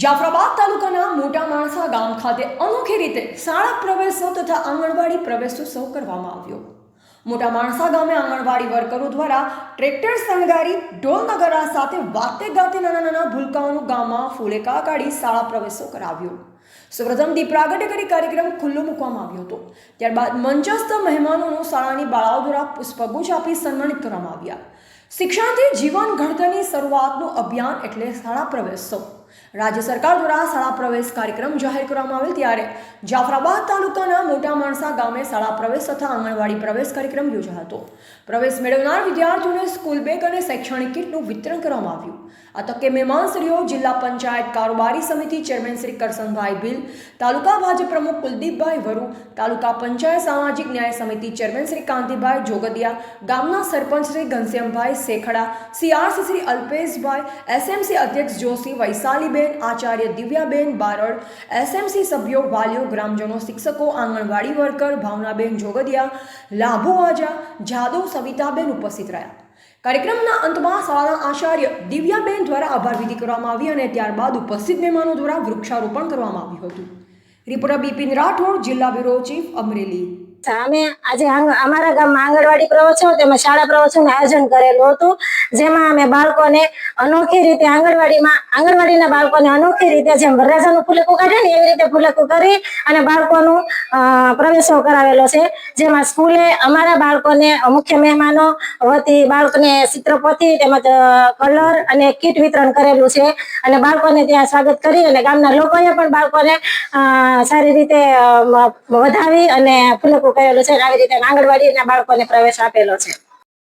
જાફરાબાદ તાલુકાના મોટા માણસા ગામ ખાતે અનોખી રીતે શાળા પ્રવેશો તથા આંગણવાડી પ્રવેશોત્સવ કરવામાં આવ્યો. મોટા માણસા ગામે આંગણવાડી વર્કરો દ્વારા ટ્રેક્ટર શણગારી, ઢોલ નગરા સાથે વાતે ગાતે નાના નાના ભૂલકાઓનું ગામમાં ફૂલેકા કાઢી શાળા પ્રવેશો કરાવ્યો. સૌપ્રથમ દીપ પ્રાગટ્ય કરી કાર્યક્રમ ખુલ્લો મૂકવામાં આવ્યો હતો. ત્યારબાદ મંચસ્થ મહેમાનોનું શાળાની બાળાઓ દ્વારા પુષ્પગુચ્છ આપી સન્માનિત કરવામાં આવ્યા. શિક્ષણથી જીવન ઘડતરની શરૂઆતનું અભિયાન એટલે શાળા પ્રવેશોત્સવ રાજ્ય સરકાર દ્વારા શાળા પ્રવેશ કાર્યક્રમ જાહેર કરવામાં આવેલ ત્યારે જાફરાબાદ તાલુકાના મોટા માણસા ગામે શાળા પ્રવેશ તથા આંગણવાડી પ્રવેશ કાર્યક્રમ યોજાયો હતો. પ્રવેશ મેળવનાર વિદ્યાર્થીઓને સ્કૂલ બેગ અને શૈક્ષણિક કિટનું વિતરણ કરવામાં આવ્યું. આ તકે મહેમાનશ્રીઓ, જિલ્લા પંચાયત કારોબારી સમિતિ ચેરમેન શ્રી કરસનભાઈ ભીલ, તાલુકા ભાજપ પ્રમુખ કુલદીપભાઈ વરુ, તાલુકા પંચાયત સામાજિક ન્યાય સમિતિ ચેરમેન શ્રી કાંતિભાઈ જોગદિયા, ગામના સરપંચ શ્રી ઘનશ્યામભાઈ શેખડા સીઆરસી શ્રી અલ્પેશભાઈ, એસએમસી અધ્યક્ષ જોશી, વૈશાલીબેન, આચાર્ય દિવ્યાબેન બારડ, એસએમસી સભ્યો, વાલીઓ, ગ્રામજનો, શિક્ષકો, આંગણવાડી વર્કર, ભાવનાબેન જોગદિયા, લાભુ આજા, જાદવ, સવિતાબેન ઉપસ્થિત રહ્યા. કાર્યક્રમના અંતમાં શાળાના આચાર્ય દિવ્યાબેન દ્વારા આભાર વિધિ કરવામાં આવી અને ત્યારબાદ ઉપસ્થિત મહેમાનો દ્વારા વૃક્ષારોપણ કરવામાં આવ્યું હતું. રિપોર્ટર બિપિન રાઠોડ, જિલ્લા બ્યુરો ચીફ અમરેલી. અમે આજે અમારા ગામમાં આંગણવાડી પ્રવચનો તેમજ શાળા પ્રવચનનું આયોજન કરેલું હતું. જેમાં અમે બાળકોને અનોખી રીતે આંગણવાડીમાં, આંગણવાડીના બાળકોને અનોખી રીતે જેમ વરરાજાનું ફૂલેકું કાઢે ને એવી રીતે ફૂલેકું કરી અને બાળકોનું પ્રવેશો કરાવેલો છે. જેમાં સ્કૂલે અમારા બાળકોને, મુખ્ય મહેમાનો વતી બાળકોને ચિત્રપોથી તેમજ કલર અને કીટ વિતરણ કરેલું છે. અને બાળકોને ત્યાં સ્વાગત કરી અને ગામના લોકોએ પણ બાળકોને સારી રીતે વધાવી અને ફુલેકું કરેલું છે આવી રીતે આંગણવાડીના બાળકોને પ્રવેશ આપેલો છે.